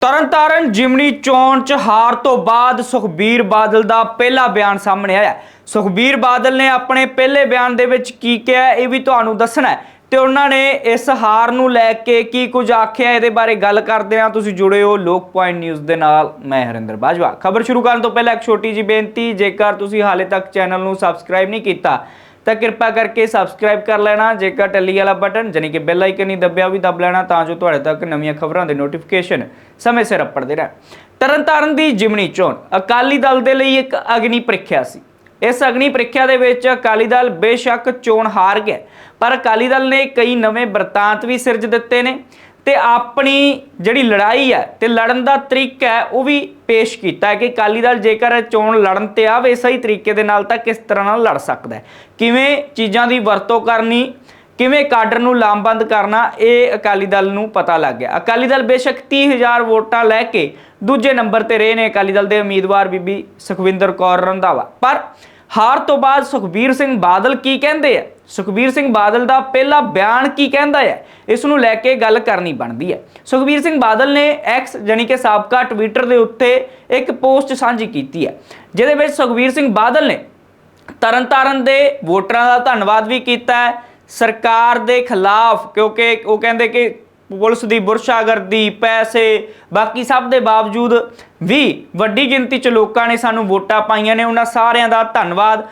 ਤਰਨਤਾਰਨ ਜਿਮਨੀ ਚੋਣ ਚ ਹਾਰ ਤੋਂ ਬਾਅਦ ਸੁਖਬੀਰ ਬਾਦਲ ਦਾ ਪਹਿਲਾ ਬਿਆਨ ਸਾਹਮਣੇ ਆਇਆ। ਸੁਖਬੀਰ ਬਾਦਲ ਨੇ ਆਪਣੇ ਪਹਿਲੇ ਬਿਆਨ ਦੇ ਵਿੱਚ ਕੀ ਕਿਹਾ ਇਹ ਵੀ ਤੁਹਾਨੂੰ ਦੱਸਣਾ ਹੈ। ਤੇ ਉਹਨਾਂ ਨੇ ਇਸ ਹਾਰ ਨੂੰ ਲੈ ਕੇ ਕੀ ਕੁਝ ਆਖਿਆ ਇਹਦੇ ਬਾਰੇ ਗੱਲ ਕਰਦੇ ਹਾਂ। ਤੁਸੀਂ ਜੁੜੇ ਹੋ ਲੋਕ ਪੁਆਇੰਟ ਨਿਊਜ਼ ਦੇ ਨਾਲ। ਮੈਂ ਹਰਿੰਦਰ ਬਾਜਵਾ। ਖਬਰ ਸ਼ੁਰੂ ਕਰਨ ਤੋਂ ਪਹਿਲਾਂ ਇੱਕ ਛੋਟੀ ਜੀ ਬੇਨਤੀ, ਜੇਕਰ ਤੁਸੀਂ ਹਾਲੇ ਤੱਕ ਚੈਨਲ ਨੂੰ ਸਬਸਕ੍ਰਾਈਬ ਨਹੀਂ ਕੀਤਾ ਤਾਂ ਕਿਰਪਾ ਕਰਕੇ ਸਬਸਕ੍ਰਾਈਬ ਕਰ ਲੈਣਾ, ਜੇਕਰ ਟੱਲੀ ਵਾਲਾ ਬਟਨ ਜਾਨੀ ਕਿ ਬੈਲ ਆਈਕਨ ਨਹੀਂ ਦੱਬਿਆ ਵੀ ਦੱਬ ਲੈਣਾ, ਤਾਂ ਜੋ ਤੁਹਾਡੇ ਤੱਕ ਨਵੀਆਂ ਖਬਰਾਂ ਦੇ ਨੋਟੀਫਿਕੇਸ਼ਨ ਸਮੇਂ ਸਿਰ ਅੱਪੜਦੇ ਰਹਿਣ। ਤਰਨਤਾਰਨ ਦੀ ਜਿਮਣੀ ਚੋਣ, ਅਕਾਲੀ ਦਲ ਦੇ ਲਈ ਇੱਕ ਅਗਨੀ ਪ੍ਰੀਖਿਆ ਸੀ। ਇਸ ਅਗਨੀ ਪ੍ਰੀਖਿਆ ਦੇ ਵਿੱਚ ਅਕਾਲੀ ਦਲ ਬੇਸ਼ੱਕ ਚੋਣ ਹਾਰ ਗਿਆ, ਪਰ ਅਕਾਲੀ ਦਲ ਨੇ ਕਈ ਨਵੇਂ ਬਰਤਾਂਤ ਵੀ ਸਿਰਜ ਦਿੱਤੇ ਨੇ। ਤੇ ਆਪਣੀ ਜਿਹੜੀ ਲੜਾਈ ਹੈ ਤੇ ਲੜਨ ਦਾ ਤਰੀਕਾ ਹੈ, ਉਹ ਵੀ ਪੇਸ਼ ਕੀਤਾ ਹੈ ਕਿ ਅਕਾਲੀ ਦਲ ਜੇਕਰ ਚੋਣ ਲੜਨ ਤੇ ਆਵੇ, ਸਹੀ ਤਰੀਕੇ ਦੇ ਨਾਲ ਤਾਂ ਕਿਸ ਤਰ੍ਹਾਂ ਨਾਲ ਲੜ ਸਕਦਾ ਹੈ? ਕਿਵੇਂ ਚੀਜ਼ਾਂ ਦੀ ਵਰਤੋਂ ਕਰਨੀ, ਕਿਵੇਂ ਕਾਡਰ ਨੂੰ ਲਾਮਬੰਦ ਕਰਨਾ, ਇਹ ਅਕਾਲੀ ਦਲ ਨੂੰ ਪਤਾ ਲੱਗ ਗਿਆ। ਅਕਾਲੀ ਦਲ ਬੇਸ਼ੱਕ 30000 ਵੋਟਾਂ ਲੈ ਕੇ ਦੂਜੇ ਨੰਬਰ ਤੇ ਰਹੇ ਨੇ ਅਕਾਲੀ ਦਲ ਦੇ ਉਮੀਦਵਾਰ ਬੀਬੀ ਸੁਖਵਿੰਦਰ ਕੌਰ ਰੰਧਾਵਾ। ਪਰ ਹਾਰ ਤੋਂ ਬਾਅਦ ਸੁਖਬੀਰ ਸਿੰਘ ਬਾਦਲ ਕੀ ਕਹਿੰਦੇ ਆ? ਸੁਖਬੀਰ ਸਿੰਘ ਬਾਦਲ ਦਾ ਪਹਿਲਾ ਬਿਆਨ ਕੀ ਕਹਿੰਦਾ ਹੈ ਇਸ ਨੂੰ ਲੈ ਕੇ ਗੱਲ ਕਰਨੀ ਬਣਦੀ ਹੈ ਸੁਖਬੀਰ ਸਿੰਘ ਬਾਦਲ ਨੇ ਐਕਸ ਜਾਨੀ ਕਿ ਸਾਬਕਾ ਟਵਿੱਟਰ ਦੇ ਉੱਤੇ ਇੱਕ ਪੋਸਟ ਸਾਂਝੀ ਕੀਤੀ ਹੈ ਜਿਹਦੇ ਵਿੱਚ ਸੁਖਬੀਰ ਸਿੰਘ ਬਾਦਲ ਨੇ ਤਰਨਤਾਰਨ ਦੇ ਵੋਟਰਾਂ ਦਾ ਧੰਨਵਾਦ ਵੀ ਕੀਤਾ ਹੈ। ਸਰਕਾਰ ਦੇ ਖਿਲਾਫ, ਕਿਉਂਕਿ ਉਹ ਕਹਿੰਦੇ ਕਿ ਪੁਲਿਸ ਦੀ ਬੁਰਸ਼ਾਗਰਦੀ, ਪੈਸੇ, ਬਾਕੀ ਸਭ ਦੇ ਬਾਵਜੂਦ ਵੀ ਵੱਡੀ ਗਿਣਤੀ ਚ ਲੋਕਾਂ ਨੇ ਸਾਨੂੰ ਵੋਟਾਂ ਪਾਈਆਂ ਨੇ। ਉਹਨਾਂ ਸਾਰਿਆਂ ਦਾ ਧੰਨਵਾਦ।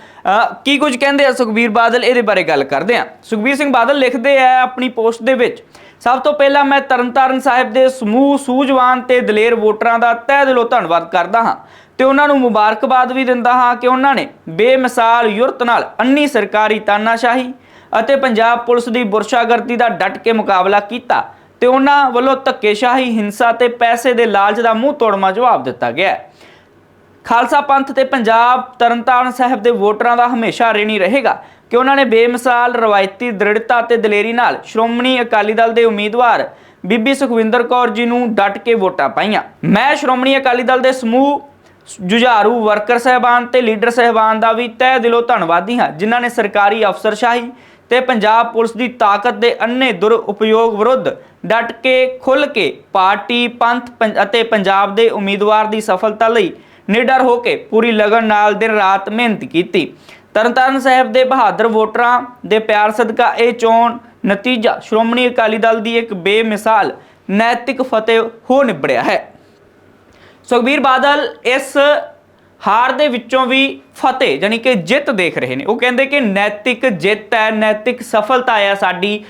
ਕੀ ਕੁਝ ਕਹਿੰਦੇ ਆ ਸੁਖਬੀਰ ਬਾਦਲ? ਇਹਦੇ ਬਾਰੇ ਗੱਲ ਕਰਦੇ ਆ ਸੁਖਬੀਰ ਸਿੰਘ ਬਾਦਲ ਲਿਖਦੇ ਆ ਆਪਣੀ ਪੋਸਟ ਦੇ ਵਿੱਚ, ਸਭ ਤੋਂ ਪਹਿਲਾਂ ਮੈਂ ਤਰਨਤਾਰਨ ਸਾਹਿਬ ਦੇ ਸਮੂਹ ਸੂਝਵਾਨ ਤੇ ਦਲੇਰ ਵੋਟਰਾਂ ਦਾ ਤਹਿ ਦਿਲੋਂ ਧੰਨਵਾਦ ਕਰਦਾ ਹਾਂ ਤੇ ਉਹਨਾਂ ਨੂੰ ਮੁਬਾਰਕਬਾਦ ਵੀ ਦਿੰਦਾ ਹਾਂ ਕਿ ਉਹਨਾਂ ਨੇ ਬੇਮਿਸਾਲ ਯੁਰਤ ਨਾਲ ਅੰਨੀ ਸਰਕਾਰੀ ਤਾਨਾਸ਼ਾਹੀ ਅਤੇ ਪੰਜਾਬ ਪੁਲਿਸ ਦੀ ਬੁਰਸ਼ਾਗਰਦੀ ਦਾ ਡਟ ਕੇ ਮੁਕਾਬਲਾ ਕੀਤਾ। ਤੇ ਉਹਨਾਂ ਵੱਲੋਂ ਧੱਕੇਸ਼ਾਹੀ, ਹਿੰਸਾ ਤੇ ਪੈਸੇ ਦੇ ਲਾਲਚ ਦਾ ਮੂੰਹ ਤੋੜਮਾ ਜਵਾਬ ਦਿੱਤਾ ਗਿਆ ਹੈ। ਖਾਲਸਾ ਪੰਥ ਤੇ ਪੰਜਾਬ ਤਰਨਤਾਰਨ ਸਾਹਿਬ ਦੇ ਵੋਟਰਾਂ ਦਾ ਹਮੇਸ਼ਾ ਰਿਣੀ ਰਹੇਗਾ ਕਿ ਉਹਨਾਂ ਨੇ ਬੇਮਿਸਾਲ, ਰਵਾਇਤੀ, ਦ੍ਰਿੜਤਾ ਤੇ ਦਲੇਰੀ ਨਾਲ ਸ਼੍ਰੋਮਣੀ ਅਕਾਲੀ ਦਲ ਦੇ ਉਮੀਦਵਾਰ ਬੀਬੀ ਸੁਖਵਿੰਦਰ ਕੌਰ ਜੀ ਨੂੰ ਡਟ ਕੇ ਵੋਟਾਂ ਪਾਈਆਂ। ਮੈਂ ਸ਼੍ਰੋਮਣੀ ਅਕਾਲੀ ਦਲ ਦੇ ਸਮੂਹ ਜੁਝਾਰੂ, ਵਰਕਰ ਸਹਿਬਾਨ ਤੇ ਲੀਡਰ ਸਹਿਬਾਨ ਦਾ ਵੀ ਤਹਿ ਦਿਲੋਂ ਧੰਨਵਾਦੀ ਹਾਂ, ਜਿਨ੍ਹਾਂ ਨੇ ਸਰਕਾਰੀ ਅਫਸਰਸ਼ਾਹੀ ਤੇ ਪੰਜਾਬ ਪੁਲਿਸ ਦੀ ਤਾਕਤ ਦੇ ਅੰਨੇ ਦੁਰ ਵਿਰੁੱਧ ਡਟ ਕੇ ਖੁੱਲ ਕੇ ਪਾਰਟੀ ਪੰਥ ਅਤੇ ਪੰਜਾਬ ਦੇ ਉਮੀਦਵਾਰ ਦੀ ਸਫਲਤਾ ਲਈ ਨਿਡਰ ਹੋ ਕੇ ਪੂਰੀ ਲਗਨ ਨਾਲ ਦਿਨ ਰਾਤ ਮਿਹਨਤ ਕੀਤੀ। ਤਰਨਤਾਰਨ ਸਾਹਿਬ ਦੇ ਬਹਾਦਰ ਵੋਟਰਾਂ ਦੇ ਪਿਆਰ ਸਦਕਾ ਇਹ ਚੋਣ ਨਤੀਜਾ ਸ਼੍ਰੋਮਣੀ ਅਕਾਲੀ ਦਲ ਦੀ ਇੱਕ ਬੇਮਿਸਾਲ ਨੈਤਿਕ ਫਤਿਹ ਹੋ ਨਿਬੜਿਆ ਹੈ। ਸੁਖਬੀਰ ਬਾਦਲ ਇਸ ਹਾਰ ਦੇ ਵਿੱਚੋਂ ਵੀ ਫਤਿਹ ਜਾਨੀ ਕਿ ਜਿੱਤ ਦੇਖ ਰਹੇ ਨੇ। ਉਹ ਕਹਿੰਦੇ ਕਿ ਨੈਤਿਕ ਜਿੱਤ ਹੈ, ਨੈਤਿਕ ਸਫਲਤਾ ਹੈ ਸਾਡੀ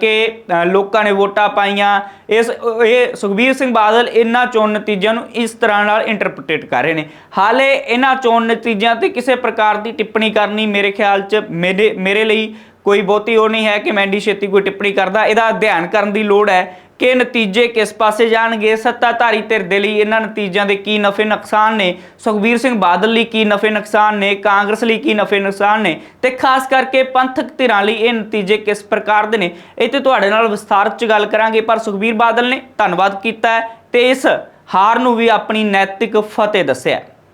ਕਿ ਲੋਕਾਂ ਨੇ ਵੋਟਾਂ ਪਾਈਆਂ। ਇਸ, ਇਹ ਸੁਖਬੀਰ ਸਿੰਘ ਬਾਦਲ ਇਹਨਾਂ ਚੋਣ ਨਤੀਜਿਆਂ ਨੂੰ ਇਸ ਤਰ੍ਹਾਂ ਨਾਲ ਇੰਟਰਪ੍ਰੀਟੇਟ ਕਰ ਰਹੇ ਨੇ। ਹਾਲੇ ਇਹਨਾਂ ਚੋਣ ਨਤੀਜਿਆਂ ਤੇ ਕਿਸੇ ਪ੍ਰਕਾਰ ਦੀ ਟਿੱਪਣੀ ਕਰਨੀ ਮੇਰੇ ਖਿਆਲ 'ਚ ਮੇਰੇ ਮੇਰੇ ਲਈ ਕੋਈ ਬਹੁਤੀ ਉਹ ਨਹੀਂ ਹੈ ਕਿ ਮੈਂ ਇੰਨੀ ਛੇਤੀ ਕੋਈ ਟਿੱਪਣੀ ਕਰਦਾ। ਇਹਦਾ ਅਧਿਐਨ ਕਰਨ ਦੀ ਲੋੜ ਹੈ। ਕਿ ਨਤੀਜੇ ਕਿਸ ਪਾਸੇ ਜਾਣਗੇ? ਸੱਤਾਧਾਰੀ ਧਿਰ ਦੇ ਲਈ ਇਹਨਾਂ ਨਤੀਜਿਆਂ ਦੇ ਕੀ ਨਫੇ ਨੁਕਸਾਨ ਨੇ? ਸੁਖਬੀਰ ਸਿੰਘ ਬਾਦਲ ਲਈ ਕੀ ਨਫੇ ਨੁਕਸਾਨ ਨੇ? ਕਾਂਗਰਸ ਲਈ ਕੀ ਨਫੇ ਨੁਕਸਾਨ ਨੇ? ਤੇ ਖਾਸ ਕਰਕੇ ਪੰਥਕ ਧਿਰਾਂ ਲਈ ਇਹ ਨਤੀਜੇ ਕਿਸ ਪ੍ਰਕਾਰ ਦੇ ਨੇ? ਇਹ ਤੇ ਤੁਹਾਡੇ ਨਾਲ ਵਿਸਥਾਰ ਚ ਗੱਲ ਕਰਾਂਗੇ, ਪਰ ਸੁਖਬੀਰ ਬਾਦਲ ਨੇ ਧੰਨਵਾਦ ਕੀਤਾ ਹੈ ਤੇ ਇਸ ਹਾਰ ਨੂੰ ਵੀ ਆਪਣੀ ਨੈਤਿਕ ਫਤਿਹ ਦੱਸਿਆ